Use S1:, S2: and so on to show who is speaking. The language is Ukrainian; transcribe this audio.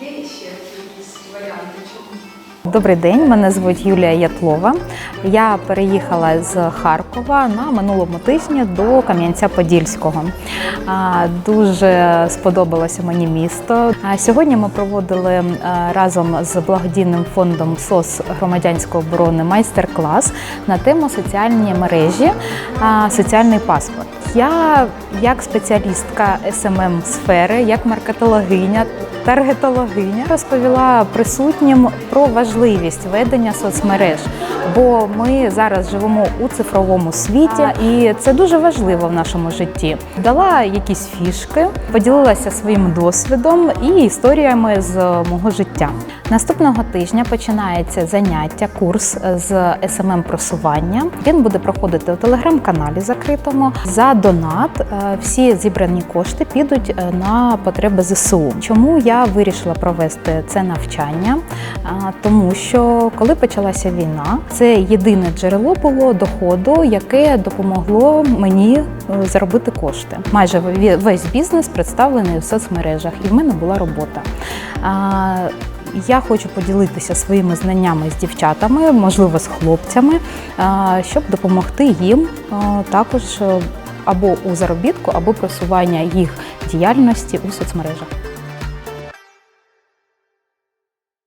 S1: Є ще якісь варіанти?
S2: Добрий день, мене звуть Юлія Ятлова. Я переїхала з Харкова на минулому тижні до Кам'янця-Подільського. Дуже сподобалося мені місто. Сьогодні ми проводили е, разом з благодійним фондом СОС громадянської оборони майстер-клас на тему соціальні мережі, соціальний паспорт. Я як спеціалістка СММ сфери, як маркетологиня, таргетологиня розповіла присутнім про важливість ведення соцмереж, бо ми зараз живемо у цифровому світі, і це дуже важливо в нашому житті. Дала якісь фішки, поділилася своїм досвідом і історіями з мого життя. Наступного тижня починається заняття, курс з СММ просування. Він буде проходити у телеграм-каналі закритому. За донат е, всі зібрані кошти підуть е, на потреби ЗСУ. Чому я вирішила провести це навчання? Тому що коли почалася війна, це єдине джерело було доходу, яке допомогло мені е, заробити кошти. Майже ве- весь бізнес представлений у соцмережах, і в мене була робота. Я хочу поділитися своїми знаннями з дівчатами, можливо, з хлопцями, щоб допомогти їм також е, або у заробітку, або просування їх діяльності у соцмережах.